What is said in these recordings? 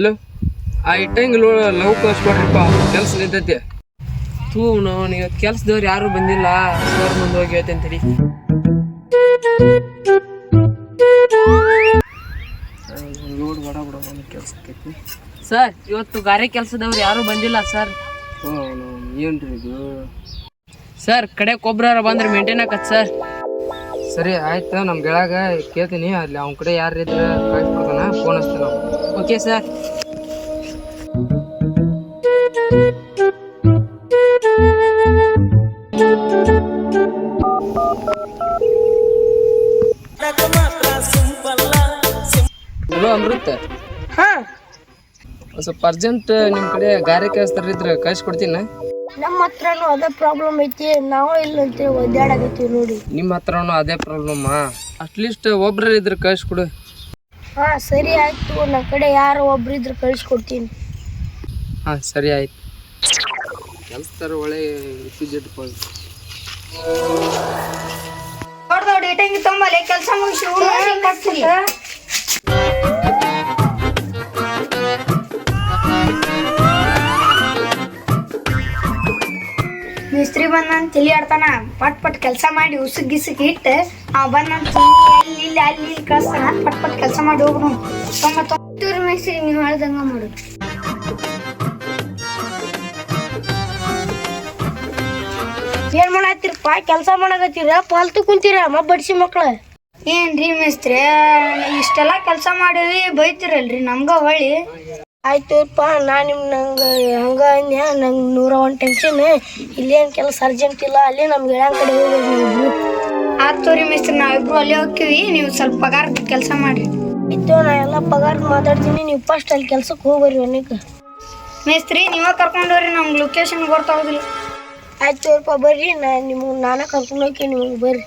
Hello ಆ ಇಟ್ಟಂಗೆ love ಕಳ್ಸ್ಕೊಡ್ರಿಪ್ಪ ಕೆಲಸ ನಿಂತೈತಿ ತೂ ನಾನು ಇವತ್ತು ಕೆಲ್ಸದವ್ರು ಯಾರು ಬಂದಿಲ್ಲ ಸರ್ ಮುಂದೆ ಹೋಗಿ ಹೇಳ್ತೇನೆ ತಡಿ. ಲೋಡ್ ಬಡ ಬಡ ಒಂದು ಕೆಲಸ ಸರ್ ಇವತ್ತು ಗಾರೆ ಕೆಲಸದವ್ರು ಯಾರು ಬಂದಿಲ್ಲ ಸರ್. ಏನ್ರಿ ಇದು? ಸರ್ ಕಡೆ ಕೊಬ್ಬರ ಬಂದ್ರೆ ಮೇಂಟೈನ್ ಆಕತ್ ಸರ್. ಸರಿ ಆಯ್ತು ನಮ್ಮ ಗೆಳಗ ಕೇಳ್ತೀನಿ ಅಲ್ಲಿ ಅವ್ನ ಕಡೆ ಯಾರು ಇದ್ರೆ ಕೊಡೋಣ ಫೋನ್ ಹಚ್ತಾನ ಓಕೆ ಸರ್. ಹಲೋ ಅಮೃತ. ಹಾ. ಸ್ವಲ್ಪ ಅರ್ಜೆಂಟ್ ನಿಮ್ಮ ಕಡೆ ಗಾರೆ ಕೆಲಸದಾರ ಇದ್ರೆ ಕಳ್ಸಿ ನಮ್ಮ ಹತ್ರನೂ ಅದೇ ಪ್ರಾಬ್ಲಮ್ ಐತಿ ನಾವು ಇಲ್ಲಂತೆ ಒದ್ದಾಡಕತ್ತೀವಿ ನೋಡಿ. ನಿಮ್ಮ ಹತ್ರನೂ ಅದೇ ಪ್ರಾಬ್ಲಮ್ ಅಟ್ಲೀಸ್ಟ್ ಒಬ್ರ ಇದ್ರೆ ಕಳ್ಸಿಕೊಡು. ಹಾ ಸರಿ ಆಯ್ತು ನನ್ನ ಕಡೆ ಯಾರೋ ಒಬ್ರು ಇದ್ರೆ ಕಳಿಸ್ಕೊಡ್ತೀನಿ. ಹಾಂ ಸರಿ ಆಯ್ತು. ಕೆಲಸದಾರ ಒಳ್ಳೆ ದೊಡ್ಡ ಇಟ್ಟಂಗಿ ತುಂಬಲೆ ಕೆಲಸ ಮುಗಿಸಿ ಮಿಸ್ತ್ರಿ ಬಂದ ತಲಿ ಆಡ್ತಾನ. ಪಟ್ ಪಟ್ ಕೆಲಸ ಮಾಡಿ ಉಸುಕ್ ಗಿಸುಕ್ ಇಟ್ಟು ಅವ ಬಂದ ಅಲ್ಲಿ ಇಲ್ಲಿ ಅಲ್ಲಿ ಇಲ್ಲಿ ಕಳಿಸ್ತಾನ. ಪಟ್ ಪಟ್ ಕೆಲಸ ಮಾಡಿ ಹೋಗ್ರು ತೊಂಬತ್ತೊಂಬತ್ತೂರು ಮಿಸ್ತ್ರಿ ನೀವು ಹೇಳ್ದಂಗ ಮಾಡು. ಏನ್ ಮಾಡತ್ತೀರಪ್ಪ ಕೆಲಸ ಮಾಡಕತ್ತೀರ? ಪಾಲ್ತು ಕುಂತೀರ ಬಡ್ಸಿ ಮಕ್ಳ? ಏನ್ರಿ ಮೇಸ್ತ್ರಿ ಇಷ್ಟೆಲ್ಲ ಕೆಲಸ ಮಾಡೀವಿ ಬೈತಿರಲ್ರಿ ನಮ್ಗ ಹೊಳ್ಳಿ ಆಯ್ತುಪ್ಪ ನಾ ನಿಮ್ ನಂಗೆ ಹಂಗ ಅಂದ್ಯ ನಂಗೆ ನೂರ ಒಂದು ಟೆನ್ಷನ್ ಇಲ್ಲೇನು ಕೆಲಸ ಅರ್ಜೆಂಟ್ ಇಲ್ಲ ಅಲ್ಲಿ ನಮ್ಗೆ ಗೆಳೆಯನ್ ಕಡೆ ಹೋಗ್ಬೇಕು ಆಯ್ತು ತೋರಿ ಮೇಸ್ತ್ರಿ ನಾವಿಬ್ರು ಅಲ್ಲಿ ಹೋಗ್ತೀವಿ ನೀವು ಸ್ವಲ್ಪ ಪಗಾರ ಕೆಲಸ ಮಾಡಿ ಇತ್ತು ನಾ ಎಲ್ಲ ಪಗಾರ ಮಾತಾಡ್ತೀನಿ ನೀವು ಫಸ್ಟ್ ಅಲ್ಲಿ ಕೆಲ್ಸಕ್ಕೆ ಹೋಗ್ಬರ್ರಿ ಅನ್ನಕ್ಕೆ ಮೇಸ್ತ್ರಿ ನೀವ ಹೋಗ್ರಿ ನಮ್ಗೆ ಲೊಕೇಶನ್ ಗೊತ್ತಾಗೋದಿಲ್ಲ. ಆಯ್ತು ತೋರ್ಪ ಬರ್ರಿ. ನಾ ನಿಮ್ಗೆ ನಾನೇ ಕರ್ಕೊಂಡು ಹೋಗಿ ನಿಮ್ಗೆ ಬರ್ರಿ.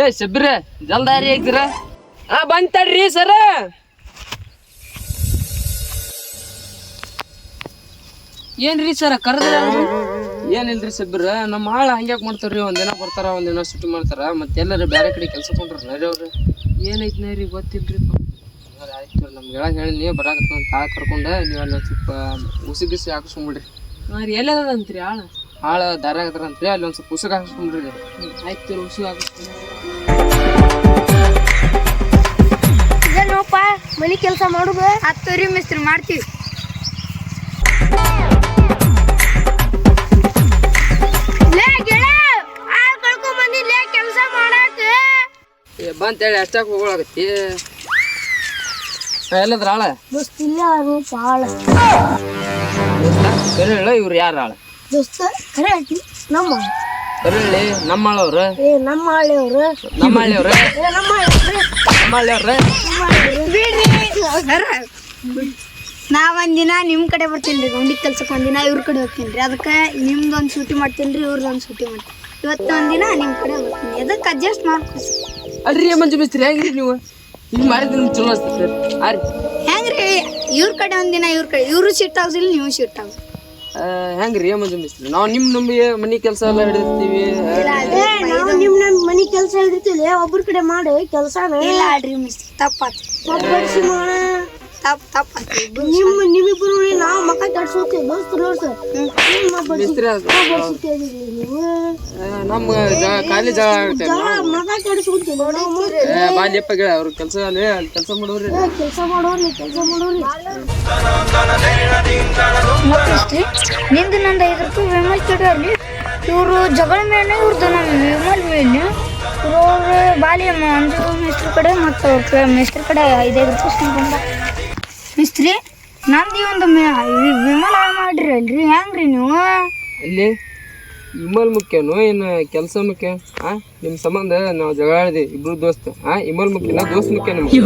ಏ ಶಬ್ರ ಜಲ್ದಾರಿ ಆಗ್ತೀರ? ಆ ಬಂತಡ್ರಿ ಸರ ಏನ್ರಿ ಸರ ಕರೆದ್ರ? ಏನಿಲ್ರಿ ಸಬ್ರ ನಮ್ಮ ಆಳ ಹಂಗ್ಯಾಕ್ ಮಾಡ್ತಾರ್ರಿ? ಒಂದಿನ ಬರ್ತಾರ ಒಂದಿನ ಸುಟ್ಟಿ ಮಾಡ್ತಾರ ಮತ್ತೆ ಎಲ್ಲರೂ ಬೇರೆ ಕಡೆ ಕೆಲಸ ಕೊಂಡ್ರ ನರಿ ಅವ್ರು. ಏನೈತ್ ನರಿ ಗೊತ್ತಿಲ್ರಿ ಆಯ್ತು ನಮ್ಗೆ ಹೇಳಕ್ ಹೇಳಿ ನೀವು ಬರಾಕತ್ತ ಅಂತ ತಾಳ ಕರ್ಕೊಂಡ ನೀವು ಅಲ್ಲಿ ಒಂದ್ ಸ್ವಲ್ಪ ಉಸಿ ಬಿಸಿ ಹಾಕಿಸ್ಕೊಂಬಿಡ್ರಿ. ಹಾಂ ರೀ ಎಲ್ಲದಂತ್ರಿ ಆಳ? ಆಳ ದಾರ ಆಗದ್ರಂತ್ರಿ ಅಲ್ಲಿ ಒಂದು ಸ್ವಲ್ಪ ಉಸಿಗೆ ಹಾಕಿಸ್ಕೊಂಬಿಡ್ರಿ. ಆಯ್ತು ಉಸುಗ ಹಾಕಿಸ್ಕೊಂಡ್ರಿ ಇದೇನೋಪ್ಪ ಮನೆ ಕೆಲಸ ಮಾಡುದು? ಹತ್ತು ರೀ ಮಿಸ್ತ್ರಿ ಮಾಡ್ತೀವಿ. ಲೇ ಗೆಳ ಆಳ್ ಕಳ್ಕೊಂಡ್ ಬಂದಿಲ್ಲೇ ಕೆಲಸ ಮಾಡಾಕ. ಏ ಬಂತೇಳಿ ಅಷ್ಟಾಗ ಹೋಗೋಳಾಗತ್ತಿ ಎಲ್ಲದ್ರ ಆಳ? ದೋಸ್ತ ಇಲ್ಲ ರೂಪ ಆಳ. ಬೇರೆ ಹೇಳ ಇವ್ರು ಯಾರ ಆಳ? ದೋಸ್ತ ಖರೆ ಐತಿ ನಮ್ಮ ಬೇರೆ ನಮ್ಮ ಹಳ್ಳವ್ರ ಏ ನಮ್ಮ ಹಳ್ಳಿಯವ್ರು ನಮ್ಮ ಹಳ್ಳಿಯವ್ರ ಏ ನಮ್ಮ ಹಳ್ಳಿಯವ್ರು ನಮ್ಮ ಹಳ್ಳಿಯವ್ರ ನಾ ಒಂದಿನ ನಿಮ್ ಕಡೆ ಬರ್ತೀನಿ ರೀ ಗಂಡಿ ಕೆಲ್ಸಕ್ಕೆ ಒಂದಿನ ಇವ್ರ ಕಡೆ ಹೋಗ್ತೀನಿ ರೀ ಅದಕ್ಕೆ ನಿಮ್ದು ಒಂದು ಸೂಟಿ ಮಾಡ್ತೀನಿ ರೀ ಇವ್ರದ್ದು ಒಂದು ಸೂಟಿ ಮಾಡ್ತೀನಿ ಇವತ್ತು ದಿನ ನಿಮ್ಮ ಕಡೆ ಹೋಗ್ತೀನಿ. ಅದಕ್ಕೆ ಅಡ್ಜಸ್ಟ್ ಮಾಡ್ಕೊ ಅಲ್ರಿ ಮಂಜು ಮಿಸ್ತ್ರಿ ಹೆಂಗ್ರಿ ನೀವು? ಹಿಂಗ್ ಮಾಡಿದ್ರೆ ಚಲೋ ಅನ್ಸ್ತೈತೆ ಆರಿ ಹೆಂಗ್ರಿ? ಇವ್ರ ಕಡೆ ಒಂದಿನ ಇವ್ರ ಕಡೆ ಇವರು ಶಿಫ್ಟ್ ಆಗುದಿಲ್ಲ ನೀವು ಶಿಫ್ಟ್ ಆಗುದಿಲ್ಲ. ಹೆಂಗ್ರಿ ಮಂಜು ಮಿಸ್ತ್ರಿ? ನಾವು ನಿಮ್ ನಂಬಿ ಮನಿ ಕೆಲಸ ಎಲ್ಲ ಹಿಡಿದಿರ್ತೀವಿ. ನಾವು ನಿಮ್ ನಮ್ ಮನಿ ಕೆಲಸ ಹಿಡಿತೀವಿ ಒಬ್ರ ಕಡೆ ಮಾಡಿ ಕೆಲ್ಸ ಇಲ್ಲ ಅಡ್ರಿ ಮಿಸ್ ತಪ್ಪಾತು. ಒಬ್ಬರ್ಸಿ ತಪ್ಪ ತಪ್ಪಾತು ನಿಮ್ಮ ನಿಮ್ಮಿಬ್ರು ನಾವು ಮಕ್ಕ ಕಟ್ಸೋತೀವಿ ದೋಸ್ತ ನಮ್ಮ ಖಾಲಿ ಜಾಗ ಆಗುತ್ತೆ ಅವ್ರ ಕೆಲಸ ಅಲ್ಲಿ ಅಲ್ಲಿ ಕೆಲಸ ಮಾಡೋರಿ ಕೆಲಸ ಮಾಡೋರಿ ಕೆಲಸ ಮಾಡೋರಿ ನಿಂದು ನಂದು ಐದು ರೂಪಾಯಿ ವಿಮಲ್ ಅಲ್ಲಿ ಇವರು ಜಗಳ ಮೇಲೆ ಇವ್ರದ್ದು ನಮ್ಮ ವಿಮಲ್ ಮೇಲೆ ಇವರು ಬಾಲಿ ಅಂಜು ಮಿಸ್ತ್ರಿ ಕಡೆ ಮತ್ತು ಅವ್ರ ಮಿಸ್ತ್ರಿ ಕಡೆ ಐದೈದು ರೂಪಾಯಿ ಮಿಸ್ತ್ರಿ ನಂದು ಒಂದು ವಿಮಲ ಹಾಳು ಮಾಡ್ರಿ ಅಲ್ರಿ ಹೆಂಗ್ರಿ ನೀವು? ಇಲ್ಲಿ ಇಮಲ್ ಮುಖ್ಯನೋ ಏನು ಕೆಲಸ ಮುಖ್ಯ? ಆ ನಿಮ್ಮ ಸಂಬಂಧ ನಾವು ಜಗಳ ಆಡಿದೆ ಇಬ್ರು ದೋಸ್ತ. ಆ ಇಮಲ್ ಮುಖ್ಯನ ದೋಸ್ತ್ ಮುಖ್ಯ ನಿಮ್ಗೆ.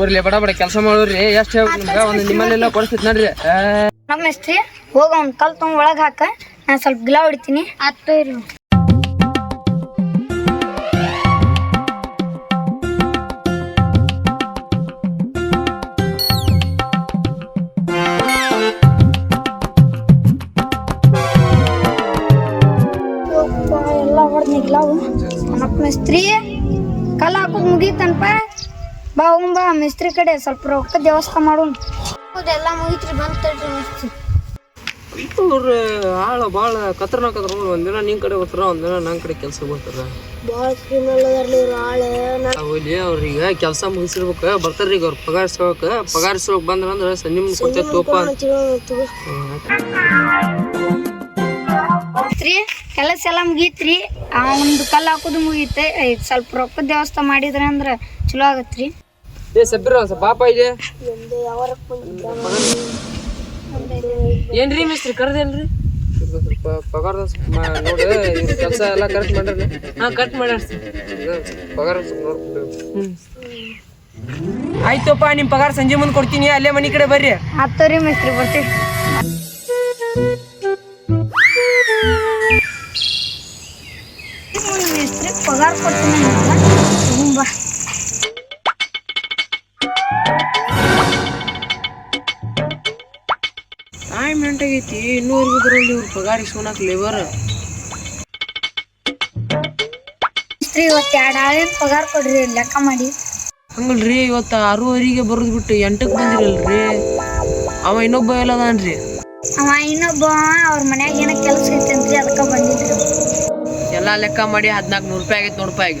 ಊರ್ಲಿ ಬಡ ಬಡ ಕೆಲಸ ಮಾಡೋರಿ ಎಷ್ಟು ಹೇಳ್ಬೇಕು ನಿಮ್ಗೆ? ಒಂದು ನಿಮ್ಮಲ್ಲೆಲ್ಲ ಕೊಡಿಸ್ತೈತಿ ನೋಡ್ರಿ ನಮ್ಮ ಮಿಸ್ತ್ರಿ ಹೋಗ ಒಂದು ಕಲ್ ತೊಗೊಂಡು ಒಳಗೆ ಹಾಕ. ನಾನು ಸ್ವಲ್ಪ ಗಿಲಾ ಹೊಡಿತೀನಿ. ಆಯ್ತು ಮೇಸ್ತ್ರಿ ಕಲ್ಲ ಹಾಕೋದು ಮುಗೀತನಪ್ಪ ಬಾ ಹೋಗಂ ಮಿಸ್ತ್ರಿ ಕಡೆ ಸ್ವಲ್ಪ ರೊಕ್ಕ ದೇವಸ್ಥಾನ ಮಾಡೋಣ ಎಲ್ಲ ಮುಗೀತ್ರಿ ಬಂತು ಮಿಸ್ತ್ರಿ. ಇವ್ರು ಆಳ ಭಾಳ ಕತ್ರನ ಕತ್ರ ಒಂದಿನ ನಿನ್ ಕಡೆ ಬರ್ತಾರ ಒಂದಿನ ನನ್ನ ಕಡೆ ಕೆಲಸ ಬರ್ತಾರ ಭಾಳ ಕ್ರಿಮಿನಲ್ ಅದಾರ್ಲಿ ಇವ್ರು ಆಳೆ. ಅವ್ರೀಗ ಕೆಲಸ ಮುಗಿಸಿರ್ಬೇಕು ಬರ್ತಾರ್ರಿ ಈಗ ಅವ್ರ ಪಗಾರ ಇಸ್ಕೊಳಕ ಪಗಾರ ಇಸ್ಕೊಳಕ್ ಬಂದ್ರ ಅಂದ್ರೆ ಮುಂದೆ ಕೊಡ್ತೇವೆ ತೋಪ. ಎಲ್ಲ ಮುಗೀತ್ರಿ. ಒಂದು ಕಲ್ಲು ಹಾಕೋದು ಮುಗೀತೆ ಈಗ ಸ್ವಲ್ಪ ರೊಕ್ಕದ ವ್ಯವಸ್ಥೆ ಮಾಡಿದ್ರೆ ಅಂದ್ರೆ ಚಲೋ ಆಗತ್ರಿ. ಏ ಸಬ್ಬಿರ ಒಂದ್ ಸ್ವಲ್ಪ ಪಾಪ ಇದೆ. ಏನ್ರಿ ಮಿಸ್ತ್ರಿ ಕರ್ದೇನ್ರಿ? ಸ್ವಲ್ಪ ಪಗಾರ ನೋಡಿ ಕೆಲಸ ಎಲ್ಲ ಕರೆಕ್ಟ್ ಮಾಡ್ರಿ. ಹಾ ಕಟ್ ಮಾಡ್ಯಾರ ಪಗಾರ ನೋಡ್ಕೊಂಡು ಆಯ್ತಪ್ಪ ನಿಮ್ಮ ಪಗಾರ ಸಂಜೆ ಮುಂದೆ ಕೊಡ್ತೀನಿ. ಅಲ್ಲೇ ಮನೆ ಕಡೆ ಬರ್ರಿ. ಹತ್ತೋರಿ ಮಿಸ್ತ್ರಿ ಬರ್ತೀವಿ. ಟೈಮ್ ಎಂಟಾಗೈತಿ ಇನ್ನೂವರೆಗೂ ಬರೋಲ್ಲ ಇವ್ರ ಪಗಾರ ಇಸ್ಕೊಳಕ್ ಲೇಬರ್ ಮೇಸ್ತ್ರಿ ಇವತ್ತು ಎರಡು ಆಳಿನ ಪಗಾರ ಕೊಡ್ರಿ ಲೆಕ್ಕ ಮಾಡಿ. ಹಂಗಲ್ರಿ ಇವತ್ತು ಆರೂವರೆಗೆ ಬರೋದು ಬಿಟ್ಟು ಎಂಟಕ್ಕೆ ಬಂದಿರಲ್ರಿ. ಅವ ಇನ್ನೊಬ್ಬ ಎಲ್ಲದಾನ್ರಿ? ಅವ ಇನ್ನೊಬ್ಬ ಅವ್ರ ಮನ್ಯಾಗ ಏನೋ ಕೆಲಸ ಐತಂತ್ರಿ ಅದಕ್ಕೆ ಬಂದಿದ್ರು. ಎಲ್ಲಾ ಲೆಕ್ಕ ಮಾಡಿ ಹದಿನಾಲ್ಕು ನೂರು ರೂಪಾಯಿ ಆಗೈತೆ ನೋಡಪ್ಪ ಈಗ.